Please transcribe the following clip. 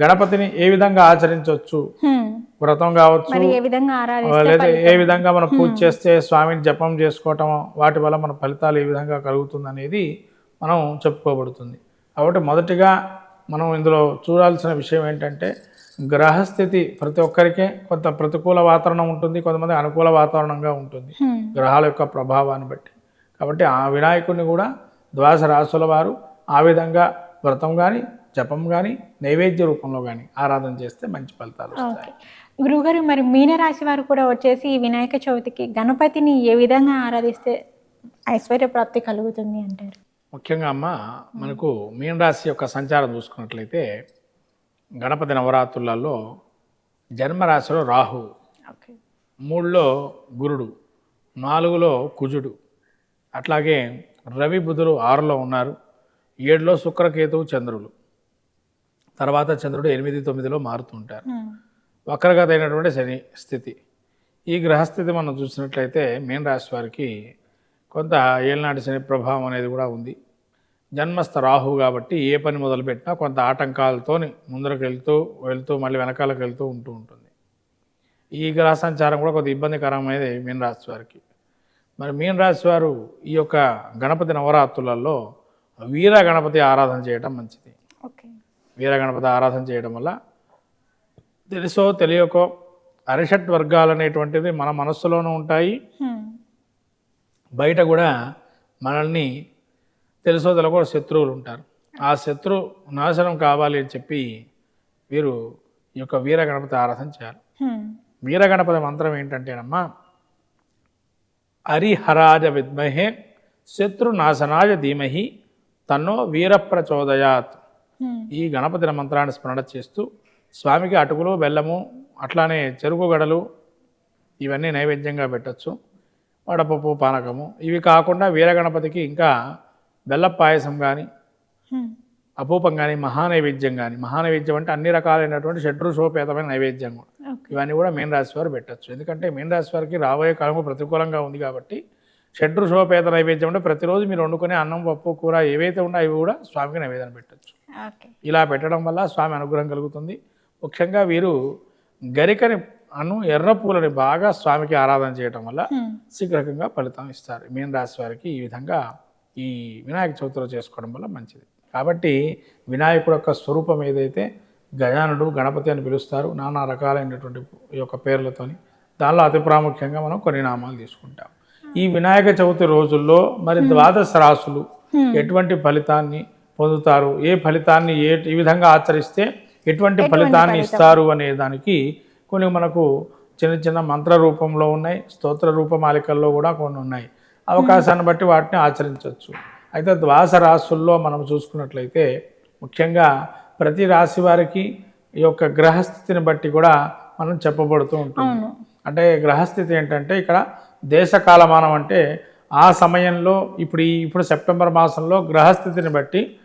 గణపతిని ఏ విధంగా ఆచరించవచ్చు. వ్రతం కావచ్చు లేదా ఏ విధంగా మనం పూజ చేస్తే స్వామిని జపం చేసుకోవటం వాటి వల్ల మన ఫలితాలు ఏ విధంగా కలుగుతుంది అనేది మనం చెప్పుకోబడుతుంది. కాబట్టి మొదటిగా మనం ఇందులో చూడాల్సిన విషయం ఏంటంటే గ్రహస్థితి ప్రతి ఒక్కరికే కొంత ప్రతికూల వాతావరణం ఉంటుంది కొంతమంది అనుకూల వాతావరణంగా ఉంటుంది. గ్రహాల యొక్క ప్రభావాన్ని బట్టి. కాబట్టి ఆ వినాయకుడిని కూడా ద్వాదశ రాసుల వారు ఆ విధంగా వ్రతం కానీ జపం కానీ నైవేద్య రూపంలో కానీ ఆరాధన చేస్తే మంచి ఫలితాలు వస్తాయి. గురువుగారు మరి మీనరాశి వారు కూడా వచ్చేసి ఈ వినాయక చవితికి గణపతిని ఏ విధంగా ఆరాధిస్తే ఐశ్వర్య ప్రాప్తి కలుగుతుంది అంటారు? ముఖ్యంగా అమ్మ మనకు మీనరాశి యొక్క సంచారం చూసుకున్నట్లయితే గణపతి నవరాత్రులలో జన్మరాశిలో రాహు ఓకే. మూడులో గురుడు నాలుగులో కుజుడు అట్లాగే రవి బుధులు ఆరులో ఉన్నారు ఏడులో శుక్రకేతువు చంద్రులు. తర్వాత చంద్రుడు ఎనిమిది తొమ్మిదిలో మారుతుంటారు. వక్రగత అయినటువంటి శని స్థితి. ఈ గ్రహస్థితి మనం చూసినట్లయితే మీన రాశి వారికి కొంత ఏళ్ళనాటి శని ప్రభావం అనేది కూడా ఉంది. జన్మస్థ రాహు కాబట్టి ఏ పని మొదలుపెట్టినా కొంత ఆటంకాలతోని ముందరకు వెళ్తూ వెళ్తూ మళ్ళీ వెనకాలకు వెళ్తూ ఉంటూ ఉంటుంది. ఈ గ్రహ సంచారం కూడా కొంత ఇబ్బందికరమైనది మీన రాశి వారికి. మరి మీన రాశి వారు ఈ యొక్క గణపతి నవరాత్రులలో వీర గణపతి ఆరాధన చేయడం మంచిది. ఓకే. వీర గణపతి ఆరాధన చేయడం వల్ల తెలుసో తెలియకో అరిషట్ వర్గాలు అనేటువంటిది మన మనస్సులోనూ ఉంటాయి. బయట కూడా మనల్ని తెలుసో తెలియకో శత్రువులు ఉంటారు ఆ శత్రు నాశనం కావాలి అని చెప్పి వీరు ఈ యొక్క వీర గణపతి ఆరాధన చేయాలి హ్మ్. వీర గణపతి మంత్రం ఏంటంటేనమ్మా హరిహరాజ విద్మహే శత్రునాశనాయ ధీమహి తన్నో వీర ప్రచోదయాత్. ఈ గణపతి మంత్రాన్ని స్మరణ చేస్తూ స్వామికి అటుకులు బెల్లము అట్లానే చెరుకు గడలు ఇవన్నీ నైవేద్యంగా పెట్టచ్చు. వడపప్పు పానకము. ఇవి కాకుండా వీరగణపతికి ఇంకా బెల్ల పాయసం కానీ. అపూపం కానీ మహానైవేద్యం కానీ మహానైవేద్యం అంటే అన్ని రకాలైనటువంటి షడ్రుషోపేతమైన నైవేద్యం కూడా. ఇవన్నీ కూడా మీన రాశి వారు పెట్టచ్చు. ఎందుకంటే మీన రాశి వారికి రాబోయే కాలం ప్రతికూలంగా ఉంది కాబట్టి షడ్రుషోపేత నైవేద్యం అంటే ప్రతిరోజు మీరు వండుకునే అన్నం పప్పు కూర ఏవైతే ఉన్నాయో అవి కూడా స్వామికి నైవేద్యం పెట్టచ్చు. ఇలా పెట్టడం వల్ల స్వామి అనుగ్రహం కలుగుతుంది. ముఖ్యంగా వీరు గరికని అను ఎర్ర పూలని బాగా స్వామికి ఆరాధన చేయడం వల్ల. శీఘ్రకంగా ఫలితం ఇస్తారు. మీన రాశి వారికి ఈ విధంగా ఈ వినాయక చవితిలో చేసుకోవడం వల్ల మంచిది. కాబట్టి వినాయకుడు యొక్క స్వరూపం ఏదైతే గజానుడు గణపతి అని పిలుస్తారు నానా రకాలైనటువంటి యొక్క పేర్లతోని దానిలో అతి ప్రాముఖ్యంగా మనం కొన్ని నామాలు తీసుకుంటాం. ఈ వినాయక చవితి రోజుల్లో మరి ద్వాదశ రాసులు ఎటువంటి ఫలితాన్ని పొందుతారు. ఏ ఫలితాన్ని ఏ ఈ విధంగా ఆచరిస్తే ఎటువంటి ఫలితాన్ని ఇస్తారు అనే దానికి కొన్ని మనకు చిన్న చిన్న మంత్ర రూపంలో ఉన్నాయి. స్తోత్ర రూపమాలికల్లో కూడా కొన్ని ఉన్నాయి. అవకాశాన్ని బట్టి వాటిని ఆచరించవచ్చు. అయితే ద్వాస రాశుల్లో మనం చూసుకున్నట్లయితే ముఖ్యంగా ప్రతి రాశి వారికి ఈ యొక్క గ్రహస్థితిని బట్టి కూడా మనం చెప్పబడుతూ అవును. అంటే గ్రహస్థితి ఏంటంటే ఇక్కడ దేశ కాలమానం అంటే ఆ సమయంలో ఇప్పుడు ఈ ఇప్పుడు సెప్టెంబర్ మాసంలో గ్రహస్థితిని బట్టి